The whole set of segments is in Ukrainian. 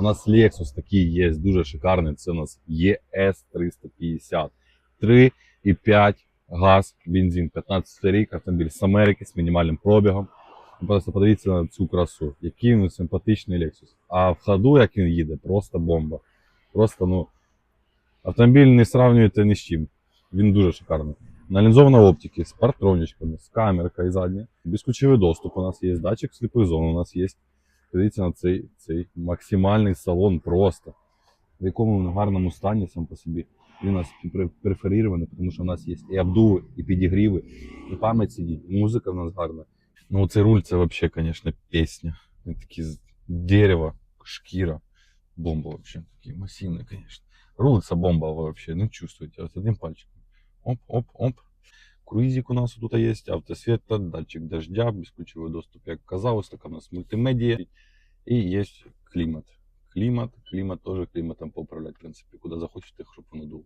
У нас Lexus такий є, дуже шикарний. Це у нас ES 350. 3,5 газ, бензин, 15 рік, автомобіль з Америки з мінімальним пробігом. Просто подивіться на цю красу. Який він симпатичний Lexus. А в ходу, як він їде, просто бомба. Просто, ну, автомобіль не сравнюєте ні з чим. Він дуже шикарний. Налінзована оптики з партронічками, з камеркою задня. Безключовий доступ у нас є, датчик сліпої зони у нас є. Подивіться на цей, цей максимальний салон просто. В якому він в гарному стані сам по собі. Він у нас пре- преферірований, тому що у нас є і обдуви, і підігріви, і пам'ять сидить, і музика в нас гарна. Ну, цей руль це взагалі, звісно, пісня. Він такий з дерева, шкіра. Бомба вообще. Такий масивний, звісно. Руль це бомба вообще, ну чувствуєте, от одним пальчиком. Оп, оп, оп. Круїзик у нас тут є, автосвіта, датчик дождя, безключовий доступ, як казалось, така у нас мультимедія. І є клімат. Клімат, клімат теж кліматом поуправляти, в принципі, куди захочете, щоб воно дуло.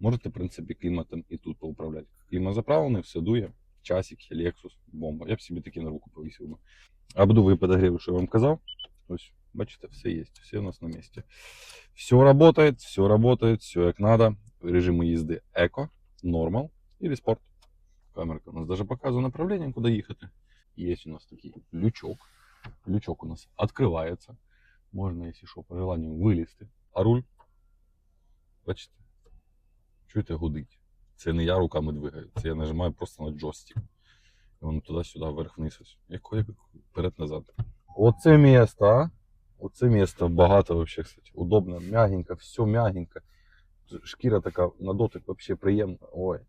Можете, в принципі, кліматом і тут поуправляти. Клімат заправлений, все дує, часик, Lexus, бомба. Я б собі такі на руку повісив би. Обдуви подогріви, що я вам казав. Ось, бачите, все є, все у нас на місці. Все работает, все работает, все як надо. Режими їзди Еко, Нормал или Спорт. Камерка у нас даже показує направлення, куди їхати. Є у нас такий лючок. Лючок у нас відкривається. Можна, якщо що, по желанню вилізти. А руль, бачите, чуєте, гудить. Це не я руками двигаю, це я нажимаю просто на джойстик. І воно туди-сюди, вверх-вниз. ось. Як, як вперед-назад. Оце місто? Оце місто багато вообще, кстати. Удобно, мягенько, все мягенько. Шкіра така на дотик вообще приємна. Ой.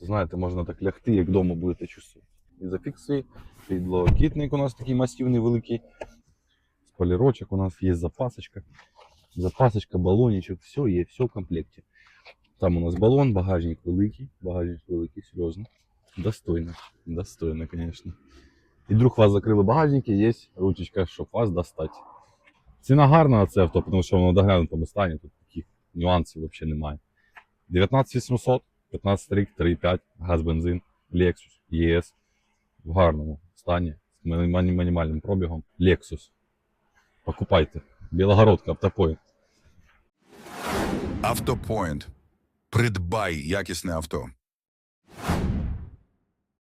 Знаєте, можна так лягти, як вдома будете чувствувати. І зафікси, підлокітник у нас такий масивний великий. Спойлерочок у нас є запасочка. Запасочка, балончик, все є, все в комплекті. Там у нас балон, багажник великий, багажник великий, серйозно. Достойно, достойно, конечно. І вдруг вас закрили багажники, є ручечка, щоб вас достати. Ціна гарна на це авто, тому що воно в доглянутому стані, тут таких нюансів взагалі немає. 19800, 15 рік, 3,5, газ, бензин, Lexus, ES в гарному стані, з мінімальним пробігом. Lexus. Покупайте. Білогородка, автопоінт. Автопоінт. Придбай якісне авто.